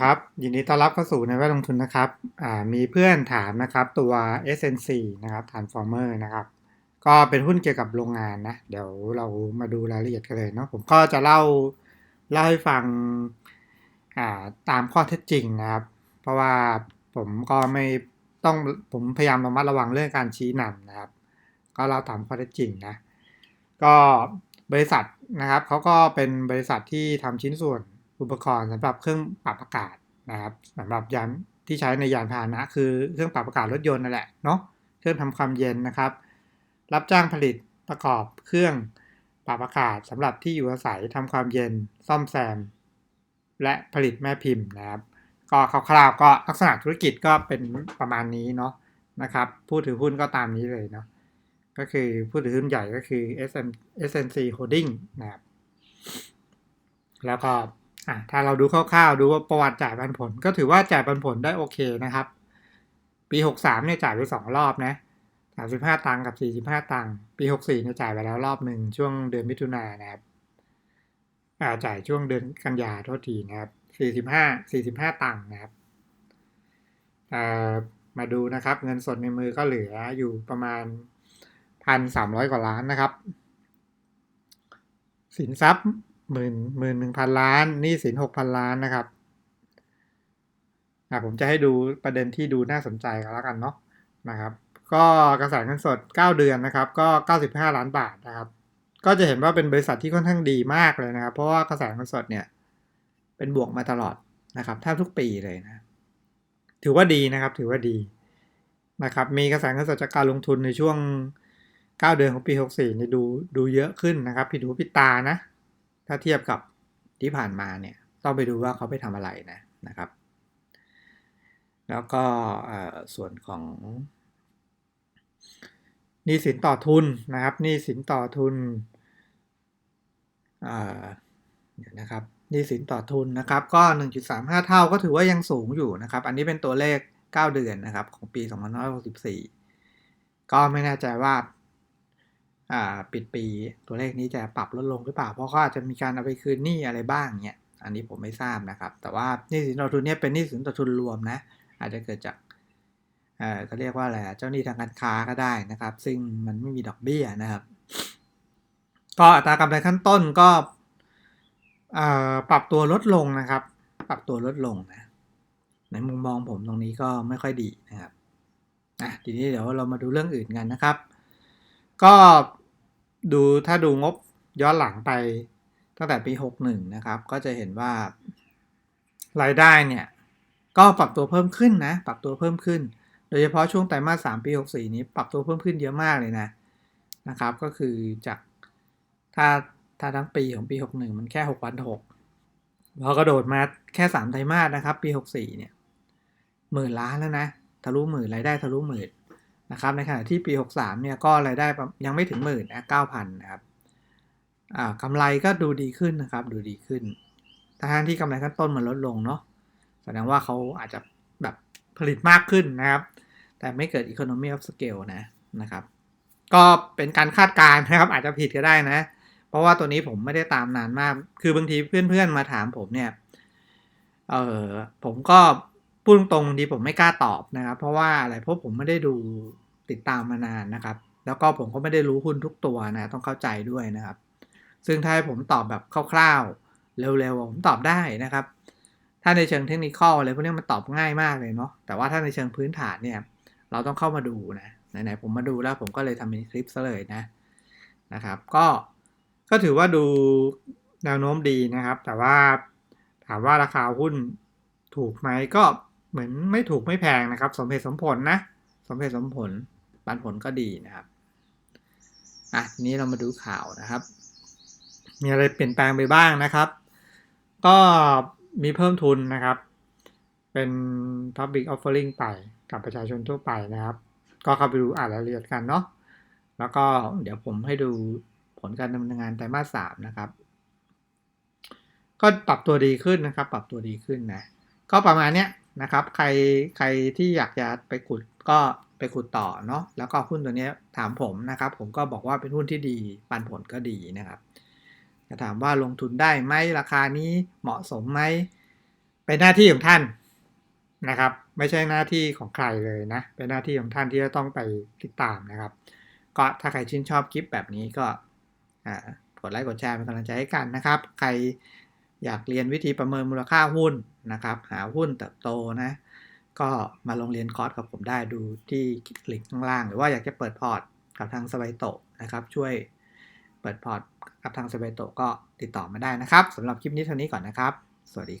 ครับ ยินดีต้อนรับเข้าสู่ในแวดลงทุนนะครับมีเพื่อนถามนะครับตัว SNC นะครับ Transformer นะครับ ก็เป็นหุ้นเกี่ยวกับโรงงานนะ เดี๋ยวเรามาดูรายละเอียดกันเลยเนาะผมก็จะเล่าเล่าให้ฟังาตามข้อเท็จจริงนะครับ เพราะว่าผมก็ไม่ต้องผมพยายามระมัดระวังเรื่องการชี้นำนะครับ ก็เล่าตามข้อเท็จจริงนะ ก็บริษัทนะครับเขาก็เป็นบริษัทที่ทำชิ้นส่วน อุปกรณ์สำหรับเครื่องปรับอากาศนะครับสำหรับยานที่ใช้ในยานพาหนะคือเครื่องปรับอากาศรถยนต์นั่นแหละเนาะเครื่องทำความเย็นนะครับ รับจ้างผลิตประกอบเครื่องปรับอากาศสำหรับที่อยู่อาศัยทำความเย็นซ่อมแซม และผลิตแม่พิมพ์นะครับ ก็คร่าวๆก็ลักษณะธุรกิจก็เป็นประมาณนี้เนาะนะครับผู้ถือหุ้นก็ตามนี้เลยเนาะก็คือผู้ถือหุ้นใหญ่ก็คือ SN SNC Holding นะครับ แล้วก็ อะถ้าเราดูคร่าวๆ ดูว่าประวัติจ่ายปันผล ก็ถือว่าจ่ายปันผลได้โอเคนะครับ ปี 63เนี่ยจ่ายไป 2 รอบนะ35 ตังค์กับ 45 ตังค์ปี 64เนี่ยจ่ายไปแล้วรอบหนึ่งช่วงเดือนมิถุนายนนะครับอ่าจ่ายช่วงเดือนกันยาโทษทีนะครับ 45 45 ตังค์นะครับอ่ามาดูนะครับ เงินสดในมือก็เหลืออยู่ประมาณ 1,300 กว่าล้านนะครับ สินทรัพย์ หมื่นหมื่นหนึ่งพันล้านหนี้สินหกพันล้านนะครับอะผมจะให้ดูประเด็นที่ดูน่าสนใจกันแล้วกันเนาะนะครับ ก็กระแสเงินสด 9 เดือนนะครับ ก็ 95 ล้านบาทนะครับ ก็จะเห็นว่าเป็นบริษัทที่ค่อนข้างดีมากเลยนะครับ เพราะว่ากระแสเงินสดเนี่ย เป็นบวกมาตลอดนะครับแทบทุกปีเลยนะ ถือว่าดีนะครับ ถือว่าดีนะครับ มีกระแสเงินสดจากการลงทุนในช่วง 9 เดือนของปี 64นี่ดูดูเยอะขึ้นนะครับ ผิดหูผิดตานะ ถ้าเทียบกับที่ผ่านมาเนี่ยต้องไปดูว่าเขาไปทำอะไรนะนะครับ แล้วก็ส่วนของหนี้สินต่อทุนนะครับหนี้สินต่อทุนเดี๋ยวนะครับหนี้สินต่อทุนนะครับ ก็ 1.35 เท่าก็ถือว่ายังสูงอยู่นะครับ อันนี้เป็นตัวเลข 9 เดือนนะครับ ของปี 2564 ก็ไม่แน่ใจว่า ปิดปีตัวเลขนี้จะปรับลดลงหรือเปล่า เพราะเขาอาจจะมีการเอาไปคืนหนี้อะไรบ้างเนี่ยอันนี้ผมไม่ทราบนะครับ แต่ว่าหนี้สินต่อทุนเนี่ยเป็นหนี้สินต่อทุนรวมนะอาจจะเกิดจากเออเขาเรียกว่าอะไรเจ้าหนี้ทางการค้าก็ได้นะครับ ซึ่งมันไม่มีดอกเบี้ยนะครับ ก็อัตรากำไรขั้นต้นก็ปรับตัวลดลงนะครับ ปรับตัวลดลงนะในมุมมองผมตรงนี้ก็ไม่ค่อยดีนะครับอะทีนี้เดี๋ยวเรามาดูเรื่องอื่นกันนะครับ ก็ ดูถ้าดูงบย้อนหลังไปตั้งแต่ปี 61 นะครับ ก็จะเห็นว่ารายได้เนี่ย ก็ปรับตัวเพิ่มขึ้นนะ ปรับตัวเพิ่มขึ้น โดยเฉพาะช่วงไตรมาส 3 ปี 64 นี้ปรับตัวเพิ่มขึ้นเยอะมากเลยนะนะครับ ก็คือจากถ้าถ้าทั้งปีของปี 61 มันแค่6 6 0 0พอกระโดดมาแค่ 3 ไตรมาสนะครับ ปี 64 เนี่ยหมื่นล้านแล้วนะทะลุหมื่นรายได้ทะลุหมื่น นะครับในขณะที่ปี 63เนี่ยก็รายได้ยังไม่ถึงหมื่นนะ9,000นนะครับกำไรก็ดูดีขึ้นนะครับดูดีขึ้นทั้งที่กำไรขั้นต้นมันลดลงเนาะแสดงว่าเขาอาจจะแบบผลิตมากขึ้นนะครับ แต่ไม่เกิด economy of scale นะนะครับ ก็เป็นการคาดการณ์นะครับ อาจจะผิดก็ได้นะ เพราะว่าตัวนี้ผมไม่ได้ตามนานมาก คือบางทีเพื่อนๆมาถามผมเนี่ยเออผมก็ พูดตรงๆบางทีผมไม่กล้าตอบนะครับ เพราะว่าอะไรเพราะผมไม่ได้ดูติดตามมานานนะครับ แล้วก็ผมก็ไม่ได้รู้หุ้นทุกตัวนะต้องเข้าใจด้วยนะครับ ซึ่งถ้าให้ผมตอบแบบคร่าวๆ เร็วๆผมตอบได้นะครับ ถ้าในเชิงเทคนิคอะไรพวกนี้มันตอบง่ายมากเลยเนาะแต่ว่าถ้าในเชิงพื้นฐานเนี่ยเราต้องเข้ามาดูนะไหนๆผมมาดูแล้วผมก็เลยทำเป็นคลิปซะเลยนะนะครับ ก็ก็ถือว่าดูแนวโน้มดีนะครับ แต่ว่าถามว่าราคาหุ้นถูกไหมก็ เหมือนไม่ถูกไม่แพงนะครับ สมเหตุสมผลนะ สมเหตุสมผลปันผลก็ดีนะครับอะนี้เรามาดูข่าวนะครับ มีอะไรเปลี่ยนแปลงไปบ้างนะครับ ก็มีเพิ่มทุนนะครับ เป็น Public Offering ไปกับประชาชนทั่วไปนะครับ ก็เข้าไปดูอ่านรายละเอียดกันเนาะแล้วก็เดี๋ยวผมให้ดูผลการดำเนินงานไตรมาสสามนะครับ ก็ปรับตัวดีขึ้นนะครับ ปรับตัวดีขึ้นนะ ก็ประมาณเนี้ย นะครับ ใครใครที่อยากจะไปขุดก็ไปขุดต่อเนาะแล้วก็หุ้นตัวนี้ถามผมนะครับ ผมก็บอกว่าเป็นหุ้นที่ดีปันผลก็ดีนะครับจะถามว่าลงทุนได้ไหมราคานี้เหมาะสมไหมเป็นหน้าที่ของท่านนะครับ ไม่ใช่หน้าที่ของใครเลยนะ เป็นหน้าที่ของท่านที่จะต้องไปติดตามนะครับ ก็ถ้าใครชื่นชอบคลิปแบบนี้ก็อ่ากดไลค์กดแชร์เป็นกำลังใจให้กันนะครับ ใคร อยากเรียนวิธีประเมินมูลค่าหุ้นนะครับ หาหุ้นเติบโตนะ ก็มาลงเรียนคอร์สกับผมได้ดูที่ลิงก์ข้างล่าง หรือว่าอยากจะเปิดพอร์ตกับทางสบายโตนะครับ ช่วยเปิดพอร์ตกับทางสบายโตก็ติดต่อมาได้นะครับสำหรับคลิปนี้เท่านี้ก่อนนะครับ สวัสดี